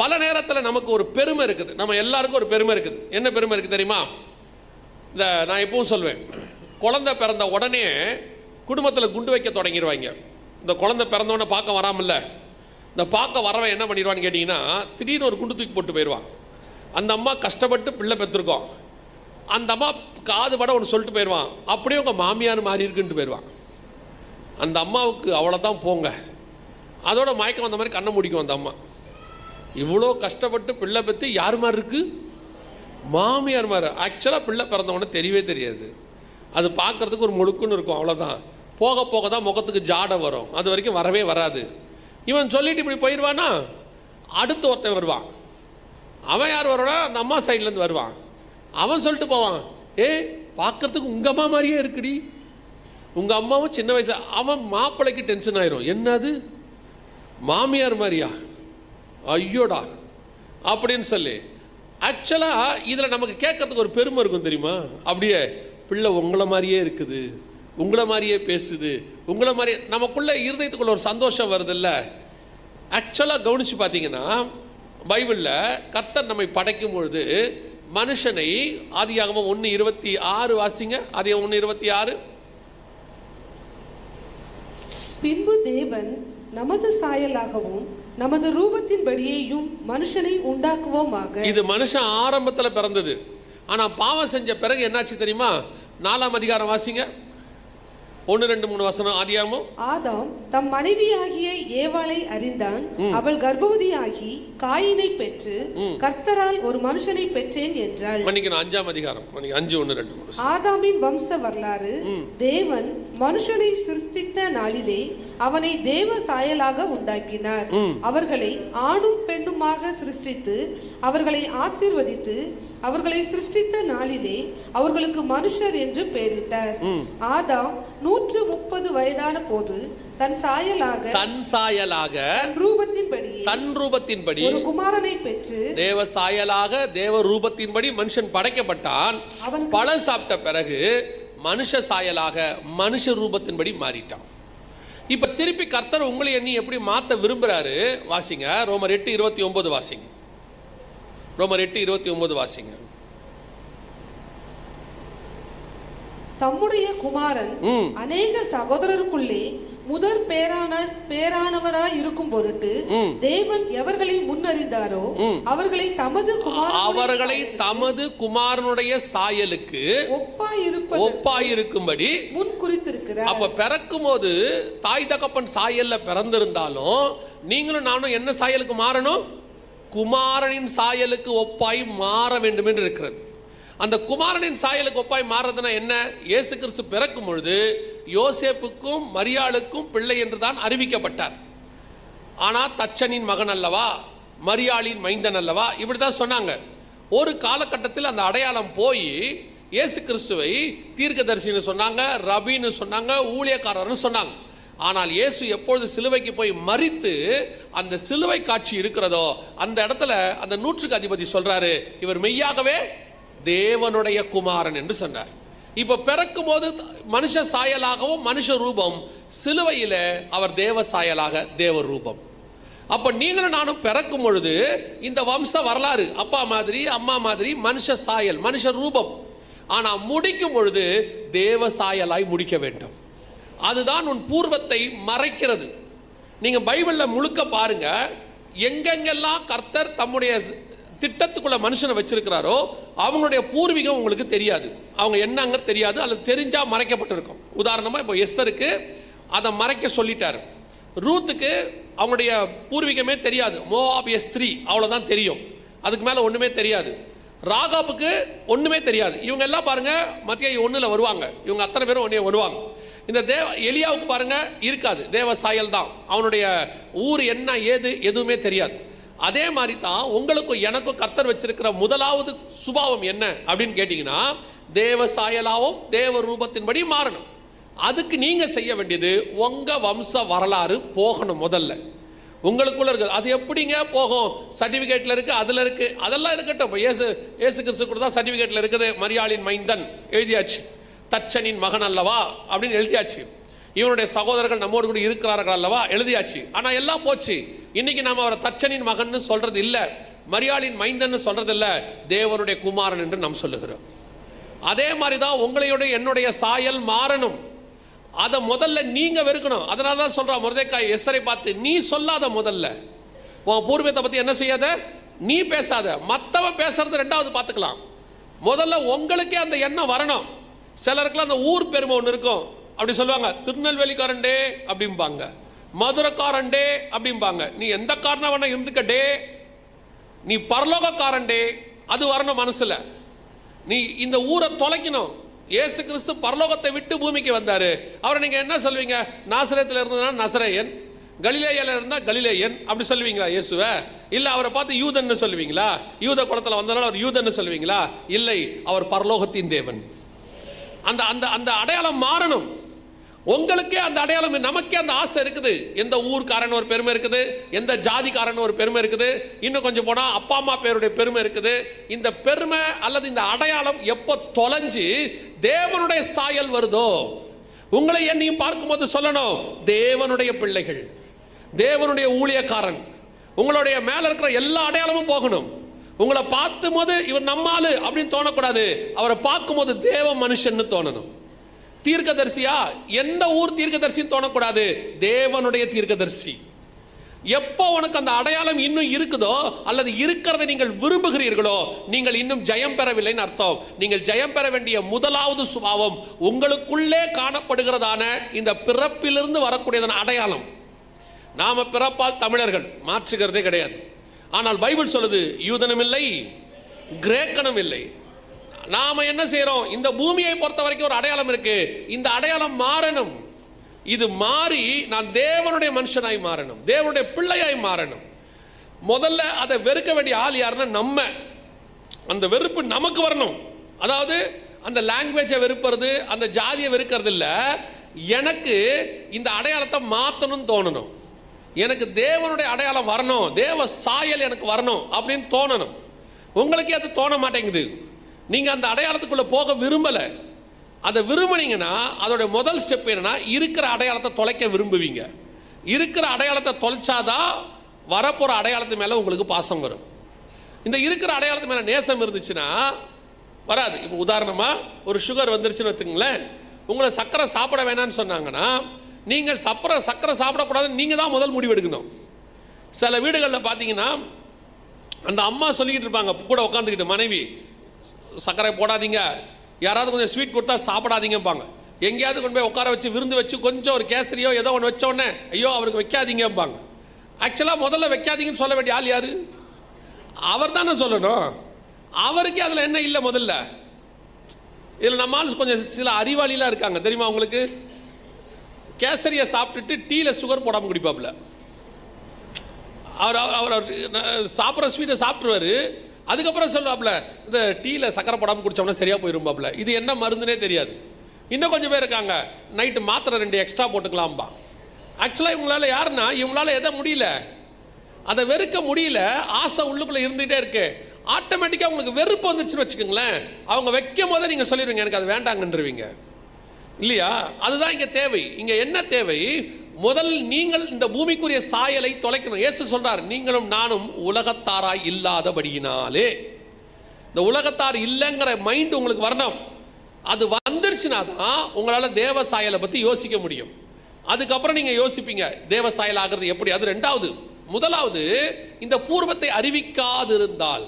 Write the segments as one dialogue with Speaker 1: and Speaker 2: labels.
Speaker 1: பல நேரத்தில் நமக்கு ஒரு பெருமை இருக்குது. நம்ம எல்லாருக்கும் ஒரு பெருமை இருக்குது. என்ன பெருமை இருக்குது தெரியுமா? இந்த நான் எப்பவும் சொல்வேன் குழந்தை பிறந்த உடனே குடும்பத்தில் குண்டு வைக்க தொடங்கிடுவாங்க இந்த குழந்தை பிறந்தவொடனே பார்க்க வராமல்ல. இந்த பார்க்க வரவன் என்ன பண்ணிடுவான்னு கேட்டிங்கன்னா திடீர்னு ஒரு குண்டு தூக்கி போட்டு போயிடுவான். அந்த அம்மா கஷ்டப்பட்டு பிள்ளை பெற்றிருக்கோம். அந்த அம்மா காது பட ஒன்று சொல்லிட்டு போயிடுவான். அப்படியே உங்கள் மாமியார் மாறி இருக்குன்ட்டு போயிடுவான். அந்த அம்மாவுக்கு அவ்வளோதான் போங்க. அதோட மயக்கம் வந்த மாதிரி கண்ணை முடிக்கும் அந்த அம்மா. இவ்வளோ கஷ்டப்பட்டு பிள்ளை பற்றி யார் மாதிரி இருக்குது மாமியார் மாதிரி. ஆக்சுவலாக பிள்ளை பிறந்தவொடனே தெரியவே தெரியாது. அது பார்க்குறதுக்கு ஒரு முழுக்குன்னு இருக்கும் அவ்வளோதான் போக போக தான் முகத்துக்கு ஜாடை வரும். அது வரைக்கும் வரவே வராது. இவன் சொல்லிட்டு இப்படி போயிடுவானா? அடுத்து ஒருத்தன் வருவான். அவன் யார் வருவானா? அந்த அம்மா சைட்லேருந்து வருவான். அவன் சொல்லிட்டு போவான் ஏ பார்க்கறதுக்கு உங்கள் அம்மா மாதிரியே இருக்குடி. உங்கள் அம்மாவும் சின்ன வயசு அவன் மாப்பிள்ளைக்கு டென்ஷன் ஆயிரும். என்னது? மாமியார் மாதிரியா? ஐயோடா அப்படின்னு சொல்லி. ஆக்சுவலாக இதில் நமக்கு கேட்கறதுக்கு ஒரு பெருமை இருக்கும் தெரியுமா? அப்படியே பிள்ளை உங்களை மாதிரியே இருக்குது உங்களை மாதிரியே பேசுது உங்களை மாதிரியே நமக்குள்ள இருதயத்துக்குள்ள ஒரு சந்தோஷம் வருதுல்ல. ஆக்சுவலாக கவனித்து பார்த்தீங்கன்னா பைபிளில் கர்த்தர் நம்மை படைக்கும் பொழுது மனுஷனை ஆதியாகமம் ஒன்று இருபத்தி ஆறு வாசிங்க. ஆதியாகமம் ஒன்று இருபத்தி ஆறு.
Speaker 2: பின்பு தேவன் நமது சாயலாகவும் நமது ரூபத்தின் ரூபத்தின்படியேயும் மனுஷனை உண்டாக்குவோமாக.
Speaker 1: இது மனுஷன் ஆரம்பத்தில் பிறந்தது. ஆனால் பாவம் செஞ்ச பிறகு என்னாச்சு தெரியுமா? நாலாம் அதிகாரம் வாசிங்க. ஒன்று ரெண்டு மூணு வசனம். ஆதியாகமம்?
Speaker 2: ஆதாம் தம் மனைவியாகிய ஏவாளை அறிந்தான். அவள் கர்ப்பவதியாகி காயினை பெற்று கர்த்தரால் ஒரு மனுஷனை பெற்றேன் என்றாள்.
Speaker 1: மன்னிக்கணும் அஞ்சாம் அதிகாரம். அஞ்சு ஒன்று ரெண்டு மூணு.
Speaker 2: ஆதாமின் வம்ச வரலாறு. தேவன் மனுஷனை சிருஷ்டித்த நாளிலே அவனை தேவ சாயலாக உண்டாக்கினார். அவர்களை ஆணும் பெண்ணுமாக சிருஷ்டித்து அவர்களை ஆசீர்வதித்து அவர்களை சிருஷ்டித்த நாளிலே அவர்களுக்கு மனுஷர் என்று பெயரிட்டார். ஆதாம் நூற்று முப்பது வயதான போது தன் சாயலாக
Speaker 1: தன் சாயலாக
Speaker 2: தன் ரூபத்தின்படியே
Speaker 1: தன் ரூபத்தின்படி
Speaker 2: ஒரு குமாரனை பெற்று
Speaker 1: தேவ சாயலாக தேவ ரூபத்தின்படி மனுஷன் படைக்கப்பட்டான்.
Speaker 2: அவன்
Speaker 1: பழம் சாப்பிட்ட பிறகு மனுஷ சாயலாக மனுஷ ரூபத்தின்படி மாறிட்டான். இப்ப திருப்பி கர்த்தர் உங்களை எண்ணி எப்படி மாத்த விரும்புறாரு? வாசிங்க. ரோமர் எட்டு இருபத்தி ஒன்பது வாசிங்க. ரோமர் எட்டு இருபத்தி ஒன்பது வாசிங்க.
Speaker 2: தம்முடைய குமாரன் அநேக சகோதரருக்குள்ளே முதற் பேரான பேரானவராய் இருக்கும் பொருட்டு. தேவன் எவர்களை முன்னறிந்தாரோ அவர்களை தமது
Speaker 1: அவர்களை தமது குமாரனுடைய சாயலுக்கு
Speaker 2: ஒப்பாய்
Speaker 1: ஒப்பாயிருக்கும்படி
Speaker 2: முன் குறித்திருக்கிறார்
Speaker 1: அப்ப பிறக்கும் போது தாய் தகப்பன் சாயல்ல பிறந்திருந்தாலும் நீங்களும் நானும் என்ன சாயலுக்கு மாறணும்? குமாரனின் சாயலுக்கு ஒப்பாய் மாற வேண்டும் என்று இருக்கிறது. அந்த குமாரனின் சாயலுக்கு ஒப்பாய் மாறுறதுனா என்ன? இயேசு கிறிஸ்து பிறக்கும் பொழுது யோசேப்புக்கும் மரியாளுக்கும் பிள்ளை என்று தான் அறிவிக்கப்பட்டார். ஆனால் தச்சனின் மகன் அல்லவா? மரியாளின் மைந்தன் அல்லவா? இப்படி தான் சொன்னாங்க. ஒரு காலகட்டத்தில் அந்த அடையாளம் போய் இயேசு கிறிஸ்துவை தீர்க்கதரிசின்னு சொன்னாங்க ரபின்னு சொன்னாங்க ஊழியக்காரர்னு சொன்னாங்க. ஆனால் இயேசு எப்பொழுது சிலுவைக்கு போய் மறித்து அந்த சிலுவை காட்சி இருக்கிறதோ அந்த இடத்துல அந்த நூற்றுக்கு அதிபதி சொல்றாரு இவர் மெய்யாகவே தேவனுடைய குமாரன் என்று சொன்னார். இப்போ பிறக்கும் போது மனுஷ சாயலாகவும் மனுஷ ரூபம் சிலுவையில் அவர் தேவ சாயலாக தேவ ரூபம். அப்போ நீங்களும் நானும் பிறக்கும் பொழுது இந்த வம்ச வரலாறு அப்பா மாதிரி அம்மா மாதிரி மனுஷ சாயல் மனுஷ ரூபம். ஆனால் முடிக்கும் பொழுது தேவ சாயலாய் முடிக்க வேண்டும். அதுதான் உன் பூர்வத்தை மறைக்கிறது. நீங்கள் பைபிளில் முழுக்க பாருங்க எங்கெங்கெல்லாம் கர்த்தர் தம்முடைய திட்டத்துக்குள்ள மனுஷனை வச்சிருக்கிறாரோ அவங்களுடைய பூர்வீகம் உங்களுக்கு தெரியாது. அவங்க என்னங்க தெரியாது அல்லது தெரிஞ்சால் மறைக்கப்பட்டிருக்கும். உதாரணமாக இப்போ எஸ்தருக்கு அதை மறைக்க சொல்லிட்டாரு. ரூத்துக்கு அவங்களுடைய பூர்வீகமே தெரியாது. மோவாபிய ஸ்திரீ அவ்வளோதான் தெரியும். அதுக்கு மேலே ஒன்றுமே தெரியாது. ராகாப்புக்கு ஒன்றுமே தெரியாது. இவங்க எல்லாம் பாருங்க மத்திய ஒன்றில் வருவாங்க. இவங்க அத்தனை பேரும் ஒன்றே வருவாங்க. இந்த தேவ எலியாவுக்கு பாருங்க இருக்காது. தேவ சாயல் தான் அவனுடைய ஊர் என்ன ஏது எதுவுமே தெரியாது. அதே மாதிரி தான் உங்களுக்கும் எனக்கும் கர்த்தர் வச்சிருக்கிற முதலாவது சுபாவம் என்ன அப்படின்னு கேட்டிங்கன்னா தேவ சாயலாவும் தேவ ரூபத்தின்படி மாறணும். அதுக்கு நீங்க செய்ய வேண்டியது உங்க வம்ச வரலாறு போகணும் முதல்ல. உங்களுக்குள்ள இருக்குது அது எப்படிங்க போகும்? சர்டிஃபிகேட்டில் இருக்குது அதில் இருக்குது அதெல்லாம் இருக்கட்டும். இப்போ ஏசு ஏசு கிறிஸ்து கூட தான் சர்டிஃபிகேட்டில் இருக்குது. மரியாளின் மைந்தன். எழுதியாச்சு. தச்சனின் மகன் அல்லவா அப்படின்னு எழுதியாச்சு. இவனுடைய சகோதரர்கள் நம்மோடு கூட இருக்கிறார்கள் அல்லவா எழுதியாச்சு. ஆனால் எல்லாம் போச்சு. இன்னைக்கு நம்ம அவரை தச்சனின் மகன்னு சொல்றது இல்லை மரியாளின் மைந்தன்னு சொல்றது இல்லை தேவனுடைய குமாரன் என்று நாம் சொல்லுகிறோம். அதே மாதிரி தான் உங்களையுடைய என்னுடைய சாயல் மாறணும் அதை முதல்ல நீங்கள் வெறுக்கணும். அதனால தான் சொல்கிறான் முருதைக்காய் எஸ்தரை பார்த்து நீ சொல்லாத முதல்ல. உன் பூர்வீகத்தை பற்றி என்ன செய்யாத? நீ பேசாத. மற்றவன் பேசுறது ரெண்டாவது பார்த்துக்கலாம். முதல்ல உங்களுக்கே அந்த எண்ணம் வரணும். சிலருக்குலாம் அந்த ஊர் பெருமை ஒன்று இருக்கும். அப்படி சொல்லுவாங்க திருநெல்வேலிக்காரன்டே அப்படிம்பாங்க. மதுரைக்காரன்டே அப்படிம்பாங்க. நீ எந்த காரணம் வேணா இருந்துக்கடே நீ பரலோகக்காரன்டே அது வரணும் மனசில். நீ இந்த ஊரை தொலைக்கணும். இயேசு கிறிஸ்து பரலோகத்தை விட்டு பூமிக்கு வந்தார். அவரை நீங்கள் என்ன சொல்வீங்க? நாசரத்தில் இருந்ததுனா நசரேயன் கலிலேயில் இருந்தால் கலிலேயன் அப்படி சொல்லுவீங்களா இயேசுவை? இல்லை அவரை பார்த்து யூதன்னு சொல்லுவீங்களா? யூத குளத்தில் வந்ததால அவர் யூதன்னு சொல்லுவீங்களா? இல்லை அவர் பரலோகத்தின் தேவன். அந்த அந்த அந்த அடையாளம் மாறணும். உங்களுக்கே அந்த அடையாளம் நமக்கே அந்த ஆசை இருக்குது. எந்த ஊர்க்காரன் ஒரு பெருமை இருக்குது எந்த ஜாதிக்காரன் ஒரு பெருமை இருக்குது இன்னும் கொஞ்சம் போனால் அப்பா அம்மா பேருடைய பெருமை இருக்குது. இந்த பெருமை அல்லது இந்த அடையாளம் எப்போ தொலைஞ்சு தேவனுடைய சாயல் வருதோ உங்களை என்னையும் பார்க்கும்போது சொல்லணும் தேவனுடைய பிள்ளைகள் தேவனுடைய ஊழியக்காரன் உங்களுடைய மேலே இருக்கிற எல்லா அடையாளமும் போகணும். உங்களை பார்த்தும் போது இவர் நம்மாளு அப்படின்னு தோணக்கூடாது. அவரை பார்க்கும்போது தேவ மனுஷன்னு தோணணும். தீர்க்கதரிசியா? எந்த ஊர் தீர்க்கதரிசின்னு தோணக்கூடாது. தேவனுடைய தீர்க்கதரிசி. எப்போ உனக்கு அந்த அடையாளம் இன்னும் இருக்குதோ அல்லது இருக்கிறதை நீங்கள் விரும்புகிறீர்களோ நீங்கள் இன்னும் ஜெயம் பெறவில்லைன்னு அர்த்தம். நீங்கள் ஜெயம் பெற வேண்டிய முதலாவது சுபாவம் உங்களுக்குள்ளே காணப்படுகிறதான இந்த பிறப்பிலிருந்து வரக்கூடியதான அடையாளம். நாம பிறப்பால் தமிழர்கள் மாற்றுகிறதே கிடையாது. ஆனால் பைபிள் சொல்லுது யூதனும் இல்லை கிரேக்கனும் இல்லை நாம என்ன செய்கிறோம் இந்த பூமியை பொறுத்த வரைக்கும் ஒரு அடையாளம் இருக்கு. இந்த அடையாளம் மாறணும். இது மாறி நான் தேவனுடைய மனுஷனாய் மாறணும். தேவனுடைய பிள்ளையாய் மாறணும். முதல்ல அதை வெறுக்க வேண்டிய ஆள் யாருன்னா நம்ம. அந்த வெறுப்பு நமக்கு வரணும். அதாவது அந்த லாங்குவேஜை வெறுப்புறது அந்த ஜாதியை வெறுக்கிறது இல்லை எனக்கு இந்த அடையாளத்தை மாற்றணும்னு தோணணும். எனக்கு தேவனுடைய அடையாளம் வரணும் தேவ சாயல் எனக்கு வரணும் அப்படின்னு தோணணும். உங்களுக்கே அது தோண மாட்டேங்குது. நீங்கள் அந்த அடையாளத்துக்குள்ளே போக விரும்பலை. அதை விரும்புனீங்கன்னா அதோடய முதல் ஸ்டெப் என்னன்னா இருக்கிற அடையாளத்தை தொலைக்க விரும்புவீங்க. இருக்கிற அடையாளத்தை தொலைச்சாதான் வரப்போகிற அடையாளத்து மேலே உங்களுக்கு பாசம் வரும். இந்த இருக்கிற அடையாளத்து மேலே நேசம் இருந்துச்சுன்னா வராது. இப்போ உதாரணமாக ஒரு சுகர் வந்துருச்சுன்னு வச்சுங்களேன் உங்களை சர்க்கரை சாப்பிட வேணாம்னு சொன்னாங்கன்னா நீங்கள் சப்பரை சக்கரை சாப்பிடக்கூடாதுன்னு நீங்கள் தான் முதல் முடிவு எடுக்கணும். சில வீடுகளில் பார்த்தீங்கன்னா அந்த அம்மா சொல்லிக்கிட்டு இருப்பாங்க கூட உட்காந்துக்கிட்டு மனைவி சர்க்கரை போடாதீங்க. யாராவது கொஞ்சம் ஸ்வீட் கொடுத்தா சாப்பிடாதீங்கம்பாங்க. எங்கேயாவது கொண்டு போய் உட்கார வச்சு விருந்து வச்சு கொஞ்சம் ஒரு கேசரியோ ஏதோ ஒன்று வச்ச உடனே ஐயோ அவருக்கு வைக்காதீங்கம்பாங்க. ஆக்சுவலாக முதல்ல வைக்காதீங்கன்னு சொல்ல வேண்டிய ஆள் யார்? அவர் தானே சொல்லணும். அவருக்கே அதில் என்ன இல்லை முதல்ல? இதில் நம்ம கொஞ்சம் சில அறிவாளிலாம் இருக்காங்க. தெரியுமா உங்களுக்கு? கேசரியை சாப்பிட்டுட்டு டீயில் சுகர் போடாமல் குடிப்பாப்புல. அவர் அவர் அவர் சாப்பிட்ற ஸ்வீட்டை சாப்பிட்ருவாரு அதுக்கப்புறம் சொல்லுவாப்புல இந்த டீயில் சக்கரை போடாமல் குடித்தோம்னா சரியாக போயிருப்பாப்புல இது என்ன மருந்துனே தெரியாது. இன்னும் கொஞ்சம் பேர் இருக்காங்க. நைட்டு மாத்திரை ரெண்டு எக்ஸ்ட்ரா போட்டுக்கலாம்பா. ஆக்சுவலாக இவங்களால யாருன்னா இவங்களால எதை முடியல? அதை வெறுக்க முடியல. ஆசை உள்ளுக்குள்ளே இருந்துகிட்டே இருக்கு. ஆட்டோமேட்டிக்காக உங்களுக்கு வெறுப்பு வந்துருச்சுன்னு வச்சுக்கோங்களேன். அவங்க வைக்கும் போதே நீங்கள் சொல்லிடுவீங்க எனக்கு அது வேண்டாங்கன்றவீங்க. இல்லையா? அதுதான் இங்கே தேவை. இங்கே என்ன தேவை? முதல் நீங்கள் இந்த பூமிக்குரிய சாயலை தொலைக்கணும். ஏசு சொல்றார் நீங்களும் நானும் உலகத்தாராய் இல்லாதபடியினாலே. இந்த உலகத்தார் இல்லைங்கிற மைண்ட் உங்களுக்கு வரணும். அது வந்துருச்சுனா தான் உங்களால் தேவ சாயலை பற்றி யோசிக்க முடியும். அதுக்கப்புறம் நீங்கள் யோசிப்பீங்க தேவ சாயல் ஆகிறது எப்படி? அது ரெண்டாவது. முதலாவது இந்த பூர்வத்தை அறிவிக்காதிருந்தால்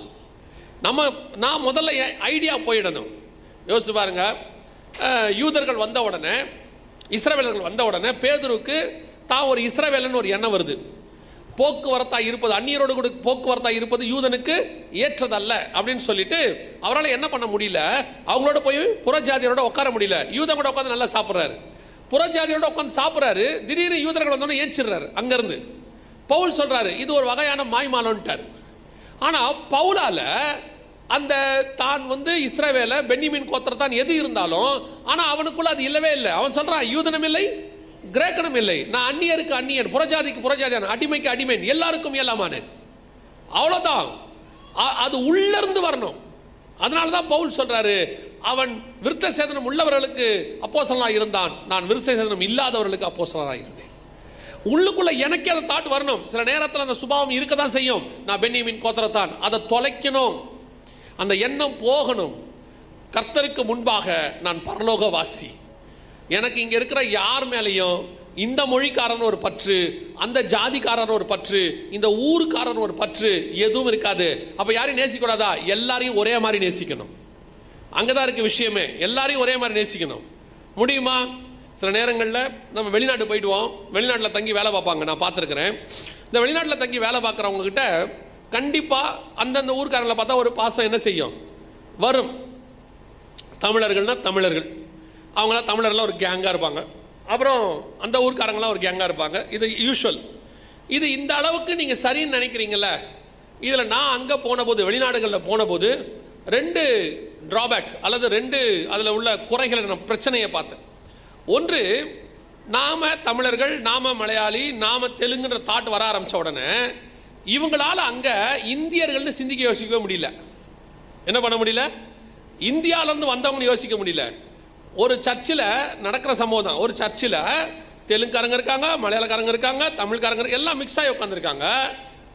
Speaker 1: நம்ம நான் முதல்ல ஐடியா போயிடணும். யோசிச்சு பாருங்கள் யூதர்கள் வந்த உடனே இஸ்ரவேலர்கள் வந்த உடனே பேதுருக்கு தான் ஒரு இஸ்ரவேலன் ஒரு எண்ணம் வருது. போக்குவரத்தாக இருப்பது அந்நியரோடு கூட போக்குவரத்தாக இருப்பது யூதனுக்கு ஏற்றதல்ல அப்படின்னு சொல்லிட்டு அவரால் என்ன பண்ண முடியல? அவங்களோட போய் புறஜாதியரோட உட்கார முடியல. யூதன் கூட உட்காந்து நல்லா சாப்பிட்றாரு. புறஜாதியரோட உட்காந்து சாப்பிட்றாரு. திடீர்னு யூதர்கள் வந்தோடனே ஏச்சிடுறாரு அங்கேருந்து. பவுல் சொல்கிறாரு இது ஒரு வகையான மாய்மாலன்ட்டார். ஆனால் பவுலால் அந்த தான் வந்து இஸ்ரவேல பென்னிமின் கோத்திரத்தான் எது இருந்தாலும் ஆனால் அவனுக்குள்ள அது இல்லவே இல்லை. அவன் சொல்றான் யூதனம் இல்லை கிரேக்கனம் இல்லை. நான் அந்நியருக்கு அந்நியன் புறஜாதிக்கு புறஜாதியான அடிமைக்கு அடிமைன் எல்லாருக்கும் எல்லாமானேன் அவ்வளோதான் அது உள்ளிருந்து வரணும். அதனால தான் பவுல் சொல்றாரு அவன் விருத்த சேதனம் உள்ளவர்களுக்கு அப்போஸ்தலனாக இருந்தான். நான் விருத்த சேதனம் இல்லாதவர்களுக்கு அப்போஸ்தலனாக இருந்தேன். உள்ளுக்குள்ள எனக்கே அந்த தாட் வரணும். சில நேரத்தில் அந்த சுபாவம் இருக்க தான் செய்யும். நான் பென்னியமின் கோத்திரத்தான். அதை தொலைக்கணும். அந்த எண்ணம் போகணும். கர்த்தருக்கு முன்பாக நான் பரலோகவாசி. எனக்கு இங்கே இருக்கிற யார் மேலேயும் இந்த மொழிக்காரன் ஒரு பற்று அந்த ஜாதிக்காரன் ஒரு பற்று இந்த ஊருக்காரன் ஒரு பற்று எதுவும் இருக்காது. அப்போ யாரையும் நேசிக்கூடாதா? எல்லாரையும் ஒரே மாதிரி நேசிக்கணும். அங்கே தான் இருக்குது விஷயமே. எல்லாரையும் ஒரே மாதிரி நேசிக்கணும். முடியுமா? சில நேரங்களில் நம்ம வெளிநாட்டு போயிடுவோம் வெளிநாட்டில் தங்கி வேலை பார்ப்பாங்க. நான் பார்த்துருக்குறேன். இந்த வெளிநாட்டில் தங்கி வேலை பார்க்குறவங்கக்கிட்ட கண்டிப்பாக அந்தந்த ஊர்க்காரங்களை பார்த்தா ஒரு பாசம் என்ன செய்யும்? வரும். தமிழர்கள்னால் தமிழர்கள். அவங்களாம் தமிழர்லாம் ஒரு கேங்காக இருப்பாங்க. அப்புறம் அந்த ஊர்க்காரங்களாம் ஒரு கேங்காக இருப்பாங்க. இது யூஷுவல் இது இந்த அளவுக்கு நீங்கள் சரின்னு நினைக்கிறீங்கள இதில் நான் அங்கே போனபோது வெளிநாடுகளில் போனபோது ரெண்டு ட்ராபேக் அல்லது ரெண்டு அதில் உள்ள குறைகளை நான் பிரச்சனையை பார்த்தேன். ஒன்று நாம் தமிழர்கள் நாம் மலையாளி நாம் தெலுங்குன்ற தாட் வர ஆரம்பிச்ச உடனே இவங்களால அங்கே இந்தியர்கள்னு சிந்திக்க யோசிக்கவே முடியல. என்ன பண்ண முடியல? இந்தியாவிலேருந்து வந்தவங்கன்னு யோசிக்க முடியல. ஒரு சர்ச்சில் நடக்கிற சம்பவம் தான். ஒரு சர்ச்சில் தெலுங்குக்காரங்க இருக்காங்க மலையாளக்காரங்க இருக்காங்க தமிழ்காரங்க எல்லாம் மிக்ஸ் ஆகி உட்காந்துருக்காங்க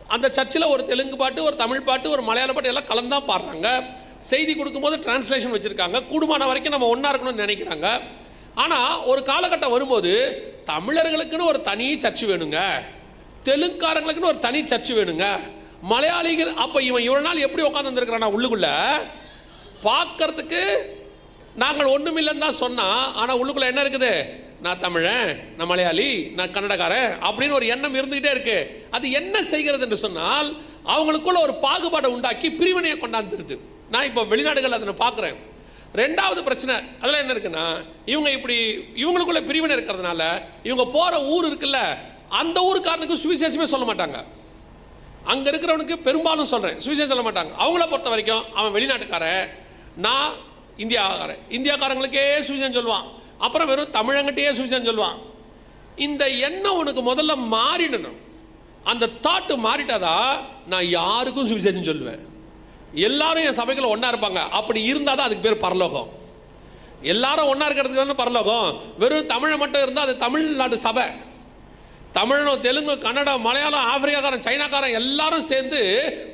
Speaker 1: அந்த சர்ச்சில் ஒரு தெலுங்கு பாட்டு ஒரு தமிழ் பாட்டு ஒரு மலையாள பாட்டு எல்லாம் கலந்தான் பாடுறாங்க. செய்தி கொடுக்கும்போது டிரான்ஸ்லேஷன் வச்சுருக்காங்க. கூடுமான வரைக்கும் நம்ம ஒன்றா இருக்கணும்னு நினைக்கிறாங்க. ஆனால் ஒரு காலகட்டம் வரும்போது தமிழர்களுக்குன்னு ஒரு தனி சர்ச்சு வேணுங்க. தெலுங்காரங்களுக்குன்னு ஒரு தனி சர்ச்சு வேணுங்க. மலையாளிகள் அப்போ இவன் இவ்வளோ நாள் எப்படி உட்காந்து உள்ளுக்குள்ளே உள்ளுக்குள்ள? பார்க்கறதுக்கு நாங்கள் ஒன்றுமில்லைன்னு தான் சொன்னால் ஆனால் உள்ளுக்குள்ள என்ன இருக்குது? நான் தமிழன் நான் மலையாளி நான் கன்னடக்காரன் அப்படின்னு ஒரு எண்ணம் இருந்துகிட்டே இருக்கு. அது என்ன செய்கிறது என்று சொன்னால் அவங்களுக்குள்ள ஒரு பாகுபாடை உண்டாக்கி பிரிவினையை கொண்டாந்துருது. நான் இப்போ வெளிநாடுகள் அதை நான் பார்க்குறேன். ரெண்டாவது பிரச்சனை அதில் என்ன இருக்குன்னா இவங்க இப்படி இவங்களுக்குள்ள பிரிவினை இருக்கிறதுனால இவங்க போகிற ஊர் இருக்குல்ல அந்த ஊருக்காரனுக்கு சுவிசேஷமே சொல்ல மாட்டாங்க. அங்க இருக்கிறவனுக்கு பெரும்பாலும் சொல்றேன். சுவிசேஷம் சொல்ல மாட்டாங்க. அவங்கள பொறுத்த வரைக்கும் அவன் வெளிநாட்டுக்காரன் நான் இந்தியாக்காரன் இந்தியாக்காரங்களுக்கே சுவிசேஷம் சொல்லுவான். அப்புறம் வெறும் தமிழங்கிட்டே சுவிசேஷம் சொல்லுவான். இந்த எண்ணம் உனக்கு முதல்ல மாறிடணும். அந்த தாட்டு மாறிட்டாதா நான் யாருக்கும் சுவிசேஷம் சொல்லுவேன். எல்லாரும் என் சபைக்குள்ள ஒன்றா இருப்பாங்க. அப்படி இருந்தால் தான் அதுக்கு பேர் பரலோகம். எல்லாரும் ஒன்றா இருக்கிறதுக்கு பரலோகம். வெறும் தமிழை மட்டும் இருந்தால் அது தமிழ்நாடு சபை. தமிழனும் தெலுங்கு கன்னடம் மலையாளம் ஆப்பிரிக்காக்காரன் சைனாக்காரன் எல்லாரும் சேர்ந்து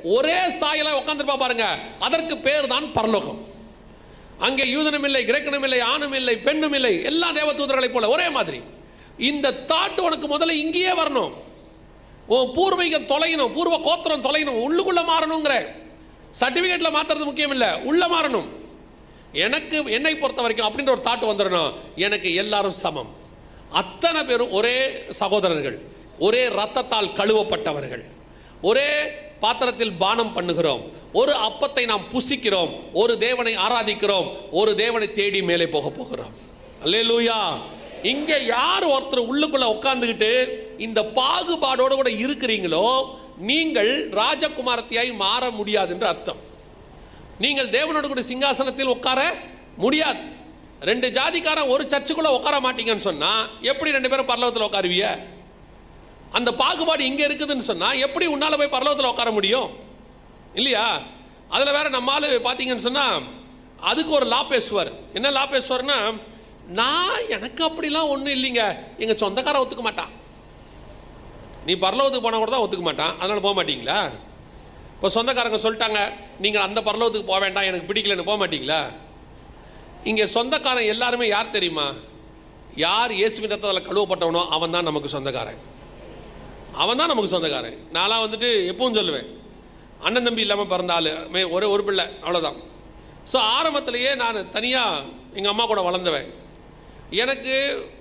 Speaker 1: ஒரே சாயல உட்காந்துருப்பா பாருங்க. அதற்கு பேர் தான் பரலோகம். அங்கே யூதனும் இல்லை கிரேக்கனும் இல்லை ஆணும் இல்லை பெண்ணும் இல்லை எல்லா தேவதூதர்களைப் போல ஒரே மாதிரி. இந்த தாட்டு உனக்கு முதல்ல இங்கேயே வரணும். உன் பூர்வீகம் தொலையணும் பூர்வ கோத்திரம் தொலையணும் உள்ளுக்குள்ள மாறணுங்கிற. சர்டிபிகேட்ல மாத்துறது முக்கியம் இல்லை உள்ள மாறணும். எனக்கு என்னை பொறுத்த வரைக்கும் அப்படின்ற ஒரு தாட்டு வந்துடணும். எனக்கு எல்லாரும் சமம். அத்தனை பேரும் ஒரே சகோதரர்கள் ஒரே ரத்தத்தால் கழுவப்பட்டவர்கள். ஒரே பாத்திரத்தில் பானம் பண்ணுகிறோம். ஒரு அப்பத்தை நாம் புசிக்கிறோம். ஒரு தேவனை ஆராதிக்கிறோம். ஒரு தேவனை தேடி மேலே போக போகிறோம். அல்லேலூயா. இங்கே யார் ஒருத்தர் உள்ளுக்குள்ள உட்காந்துக்கிட்டு இந்த பாகுபாடோடு கூட இருக்கிறீங்களோ நீங்கள் ராஜகுமாரத்தியாய் மாற முடியாது என்று அர்த்தம். நீங்கள் தேவனோடு கூட சிங்காசனத்தில் உட்கார முடியாது. ரெண்டு ஜாதிக்காரன் ஒரு சர்ச்சுக்குள்ள உட்கார மாட்டீங்கன்னு சொன்னா எப்படி ரெண்டு பேரும் பரலவத்தில் உட்காருவிய அந்த பாகுபாடு இங்க இருக்குதுன்னு சொன்னா எப்படி உன்னால போய் பரலவத்தில் உட்கார முடியும்? இல்லையா? அதுல வேற நம்ம ஆள் பாத்தீங்கன்னு சொன்னா அதுக்கு ஒரு லா பேசுவார். என்ன லா பேசுவார்னா நான் எனக்கு அப்படிலாம் ஒன்றும் இல்லைங்க. எங்க சொந்தக்காரன் ஒத்துக்க மாட்டான். நீ பரலோகத்துக்கு போனால் கூட தான் ஒத்துக்க மாட்டான். அதனால போக மாட்டீங்களா? இப்போ சொந்தக்காரங்க சொல்லிட்டாங்க நீங்கள் அந்த பரலோகத்துக்கு போக வேண்டாம். எனக்கு பிடிக்கலன்னு போக மாட்டீங்களா? இங்கே சொந்தக்காரன் எல்லாருமே யார் தெரியுமா? யார் இயேசுவின் ரத்தத்தில் கழுவப்பட்டவனோ அவன் தான் நமக்கு சொந்தக்காரன். அவன் தான் நமக்கு சொந்தக்காரன். நான்லாம் வந்துட்டு எப்பவும் சொல்லுவேன். அண்ணன் தம்பி இல்லாமல் பிறந்த ஆளு ஒரே ஒரு பிள்ளை அவ்வளோதான் ஸோ ஆரம்பத்திலேயே நான் தனியாக எங்கள் அம்மா கூட வளர்ந்தவன். எனக்கு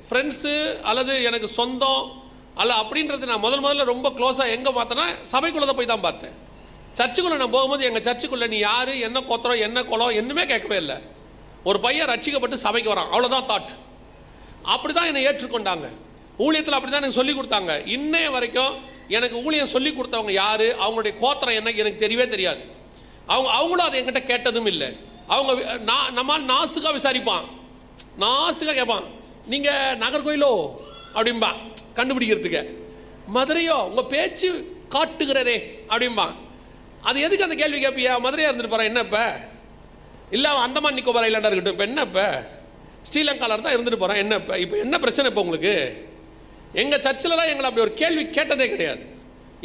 Speaker 1: ஃப்ரெண்ட்ஸு அல்லது எனக்கு சொந்தம் அல்ல அப்படின்றது நான் முதல் முதல்ல ரொம்ப க்ளோஸாக எங்கே பார்த்தேன்னா சபைக்குள்ளே தான் போய் தான் பார்த்தேன். சர்ச்சுக்குள்ளே நான் போகும்போது எங்கள் சர்ச்சுக்குள்ளே நீ யார் என்ன கொத்திரம் என்ன குளம் என்னமே கேட்கவே இல்லை. ஒரு பையன் ரட்சிக்கப்பட்டு சபைக்கு வரான். அவ்வளோதான் தாட் அப்படி தான் என்னை ஏற்றுக்கொண்டாங்க. ஊழியத்தில் அப்படி தான் எனக்கு சொல்லி கொடுத்தாங்க. இன்னைய வரைக்கும் எனக்கு ஊழியம் சொல்லி கொடுத்தவங்க யார்? அவங்களுடைய கோத்திரம் என்ன எனக்கு தெரியவே தெரியாது. அவங்க அவங்களும் அதை என்கிட்ட கேட்டதும் இல்லை. அவங்க நான் நம்மால் நாசுக்காக விசாரிப்பான். நாசுக்காக கேட்பான் நீங்கள் நாகர்கோயிலோ? அப்படிம்பா. கண்டுபிடிக்கிறதுக்கு. மதுரையோ? உங்கள் பேச்சு காட்டுகிறதே. அப்படிம்பா. அது எதுக்கு அந்த கேள்வி கேட்பியா மதுரையாக இருந்துட்டு போகிறேன் என்ன இப்போ இல்லை அவன் அந்தமான் நிக்கோபார் ஐலாண்டாக இருக்கட்டும். இப்போ என்ன இப்போ ஸ்ரீலங்காவில் தான் இருந்துட்டு போகிறான் என்ன இப்போ இப்போ என்ன பிரச்சனை இப்போ உங்களுக்கு? எங்கள் சர்ச்சில் தான் எங்களை அப்படி ஒரு கேள்வி கேட்டதே கிடையாது.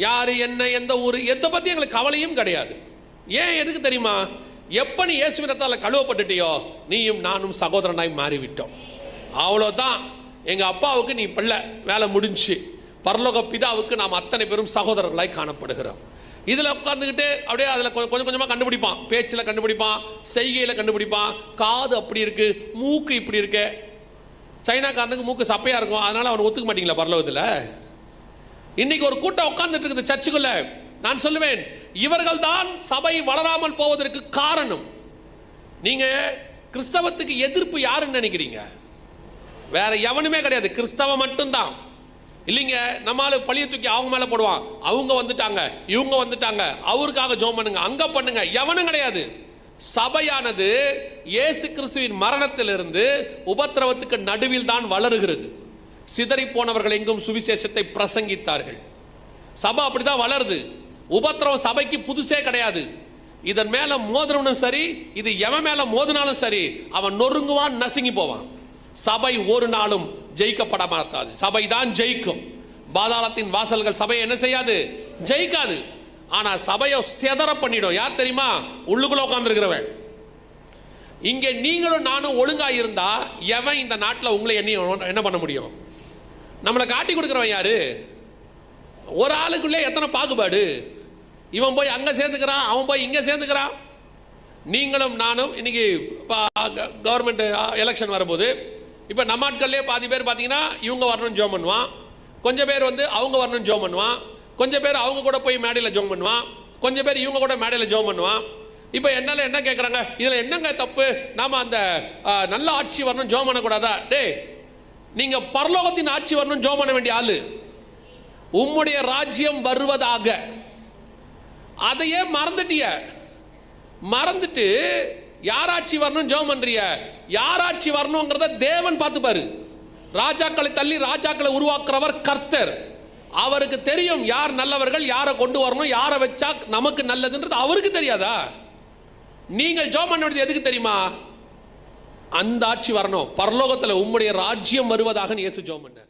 Speaker 1: யார் என்ன எந்த ஊர் எதை பற்றி எங்களுக்கு கவலையும் கிடையாது. ஏன் எதுக்கு தெரியுமா? எப்போ நீ இயேசுவினத்தால் கழுவப்பட்டுட்டியோ நீயும் நானும் சகோதரனாய் மாறிவிட்டோம். அவ்வளோதான் எங்கள் அப்பாவுக்கு நீ பிள்ளை வேலை முடிஞ்சு. பரலோக பிதாவுக்கு நாம் அத்தனை பேரும் சகோதரர்களாய் காணப்படுகிறோம். இதில் உட்காந்துக்கிட்டு அப்படியே அதில் கொஞ்சம் கொஞ்சமாக கண்டுபிடிப்பான். பேச்சில் கண்டுபிடிப்பான் செய்கையில் கண்டுபிடிப்பான். காது அப்படி இருக்கு மூக்கு இப்படி இருக்கு. சைனாக்காரனுக்கு மூக்கு சப்பையாக இருக்கும் அதனால் அவன் ஒத்துக்க மாட்டீங்களா பரலோகத்தில்? இன்னைக்கு ஒரு கூட்டம் உட்காந்துட்டு இருக்குது சர்ச்சுக்குள்ள. நான் சொல்லுவேன் இவர்கள் தான் சபை வளராமல் போவதற்கு காரணம். நீங்க கிறிஸ்தவத்துக்கு எதிர்ப்பு யாருன்னு நினைக்கிறீங்க? வேற எவனுமே கிடையாது கிறிஸ்தவம் மட்டும்தான். இல்லைங்க நம்மால பழிய தூக்கி அவங்க மேல போடுவான். அவங்க வந்துட்டாங்க இவங்க வந்துட்டாங்க அவருக்காக ஜோம் பண்ணுங்க அங்க பண்ணுங்க எவனும் கிடையாது. சபையானது இயேசு கிறிஸ்துவின் மரணத்திலிருந்து உபத்திரவத்துக்கு நடுவில் தான் வளருகிறது. சிதறி போனவர்கள் எங்கும் சுவிசேஷத்தை பிரசங்கித்தார்கள். சபை அப்படிதான் வளருது. உபத்திரவம் சபைக்கு புதுசே கிடையாது. இதன் மேல மோதிரவனும் சரி இது எவன் மேல மோதினாலும் சரி அவன் நொறுங்குவான் நசுங்கி போவான். சபை ஒரு நாளும் ஜெயிக்கப்பட மாட்டாது சபை தான் ஜெயிக்கும். பாதாளத்தின் வாசல்கள் சபையை என்ன செய்யாது? ஜெயிக்காது. ஆனா சபையை செதற பண்ணிடும். யார் தெரியுமா? உள்ளுக்குள்ள உட்காந்துருக்கிறவன் இங்கே நீங்களும் நானும் ஒழுங்காக இருந்தால் எவன் இந்த நாட்டில் உங்களை எண்ணி என்ன பண்ண முடியும்? நம்மளை காட்டி கொடுக்குறவன் யாரு? ஒரு ஆளுக்குள்ளே எத்தனை பாகுபாடு? இவன் போய் அங்கே சேர்ந்துக்கிறான் அவன் போய் இங்கே சேர்ந்துக்கிறான். நீங்களும் நானும் இன்னைக்கு கவர்மெண்ட் எலெக்ஷன் வரும்போது இப்போ நம்ம ஆட்கள்லேயே பாதி பேர் பார்த்தீங்கன்னா இவங்க வரணும்னு ஜோம் பண்ணுவான். கொஞ்சம் பேர் வந்து அவங்க வரணும்னு ஜோம் பண்ணுவான். கொஞ்சம் பேர் அவங்க கூட போய் மேடையில் ஜோம் பண்ணுவான். கொஞ்சம் பேர் இவங்க கூட மேடையில் ஜோம் பண்ணுவான். இப்போ என்னால் என்ன கேட்குறாங்க இதில் என்னங்க தப்பு? நாம் அந்த நல்ல ஆட்சி வரணும் ஜோம் பண்ணக்கூடாதா? டேய் நீங்கள் பரலோகத்தின் ஆட்சி வரணும் ஜோம் பண்ண வேண்டிய ஆள். உம்முடைய ராஜ்யம் வருவதாக. அதையே மறந்துட்டிய. மறந்துட்டு யாராட்சி வரணும் ஜெபம் பண்றிய? யாராட்சி வரணுங்கிறத தேவன் பார்த்துப்பாரு. ராஜாக்களை தள்ளி ராஜாக்களை உருவாக்குறவர் கர்த்தர். அவருக்கு தெரியும் யார் நல்லவர்கள் யாரை கொண்டு வரணும் யாரை வச்சா நமக்கு நல்லதுன்றது அவருக்கு தெரியாதா? நீங்கள் ஜோ பண்ண வேண்டியது எதுக்கு தெரியுமா? அந்த ஆட்சி வரணும். பரலோகத்தில் உம்முடைய ராஜ்யம் வருவதாக இயேசு ஜோம் பண்ணார்